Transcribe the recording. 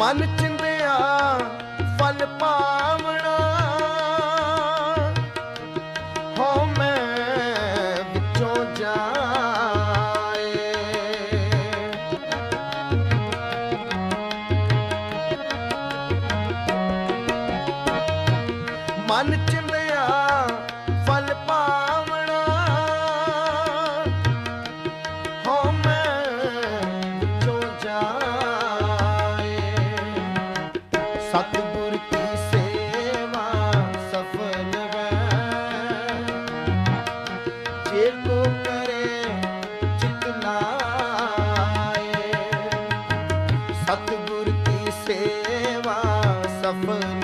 ਮਨ ਚਿੰਦਿਆ ਫਲ ਪਾ ਸਤਿਗੁਰ ਕੀ ਸੇਵਾ ਸਫਲ